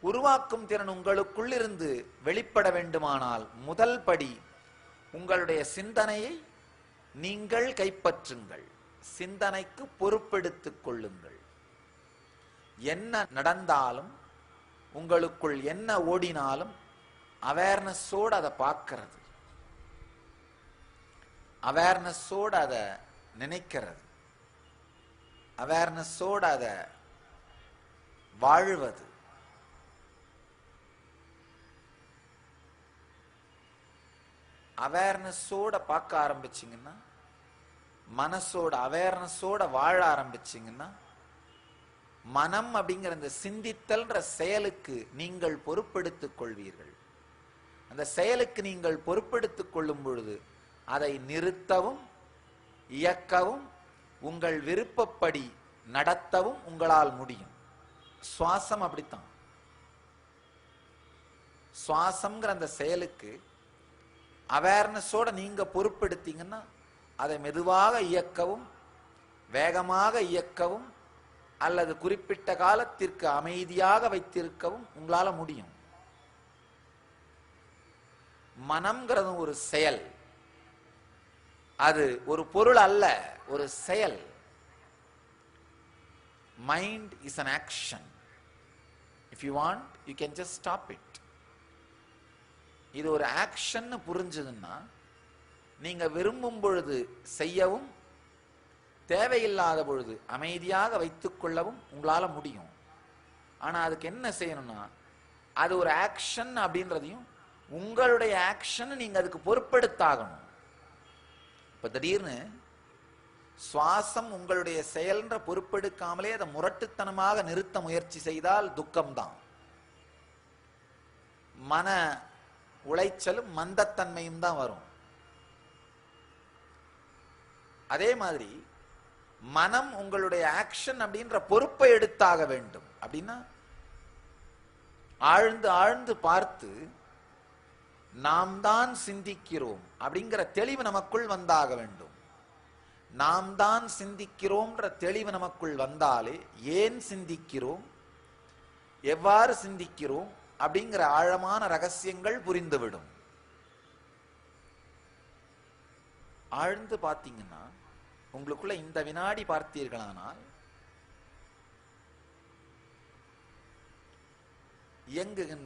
உருவாக்கும் திறன் உங்களுக்குள் இருந்து வெளிப்பட வேண்டுமானால் முதல் படி உங்களுடைய சிந்தனையை நீங்கள் கைப்பற்றுங்கள். சிந்தனைக்கு பொறுப்பெடுத்துக் கொள்ளுங்கள். என்ன நடந்தாலும் உங்களுக்குள் என்ன ஓடினாலும் அவேர்னஸோடு அதை பார்க்கறது. அவேர்னஸோடு அதை நினைக்கிறது. அவேர்னஸோடு அதை வாழ்வது. அவேர்னஸோட பார்க்க ஆரம்பிச்சிங்கன்னா மனசோட அவேர்னஸோட வாழ ஆரம்பிச்சிங்கன்னா மனம் அப்படிங்கிற அந்த சிந்தித்தல்ன்ற செயலுக்கு நீங்கள் பொறுப்பெடுத்துக் கொள்வீர்கள். அந்த செயலுக்கு நீங்கள் பொறுப்பெடுத்துக் கொள்ளும் பொழுது அதை நிறுத்தவும் இயக்கவும் உங்கள் விருப்பப்படி நடத்தவும் உங்களால் முடியும். சுவாசம் அப்படித்தான். சுவாசம்ங்கிற அந்த செயலுக்கு அவேர்னஸோட நீங்க பொறுப்பெடுத்தீங்கன்னா அதை மெதுவாக இயக்கவும் வேகமாக இயக்கவும் அல்லது குறிப்பிட்ட காலத்திற்கு அமைதியாக வைத்திருக்கவும் உங்களால முடியும். மனம்ங்கிறது ஒரு செயல். அது ஒரு பொருள் அல்ல ஒரு செயல். Mind is an action if you want you can just stop it இது ஒரு ஆக்ஷன் புரிஞ்சதுன்னா நீங்க விரும்பும் பொழுது செய்யவும் தேவையில்லாத பொழுது அமைதியாக வைத்துக் கொள்ளவும் உங்களால முடியும். ஆனா அதுக்கு என்ன செய்யணும்னா அது ஒரு ஆக்ஷன் அப்படின்றதையும் உங்களுடைய ஆக்ஷன் நீங்க அதுக்கு பொறுப்படுத்தாகணும் இப்ப திடீர்னு சுவாசம் உங்களுடைய செயல்ன்ற பொறுப்பெடுக்காமலே அதை முரட்டுத்தனமாக நிறுத்த முயற்சி செய்தால் துக்கம்தான். மன உளைச்சலும் மந்தத்தன்மையும் தான் வரும். அதே மாதிரி மனம் உங்களுடைய ஆக்ஷன் அப்படின்ற பொறுப்பை எடுத்தாக வேண்டும். அப்படின்னா ஆழ்ந்து ஆழ்ந்து பார்த்து நாம் தான் சிந்திக்கிறோம் அப்படிங்கிற தெளிவு நமக்குள் வந்தாக வேண்டும். நாம் தான் சிந்திக்கிறோம்ன்ற தெளிவு நமக்குள் வந்தாலே ஏன் சிந்திக்கிறோம்? எவ்வாறு சிந்திக்கிறோம்? அப்படிங்கிற ஆழமான ரகசியங்கள் புரிந்துவிடும். ஆழ்ந்து பார்த்தீங்கன்னா உங்களுக்குள்ள இந்த வினாடி பார்த்தீர்களானால் இயங்குகின்ற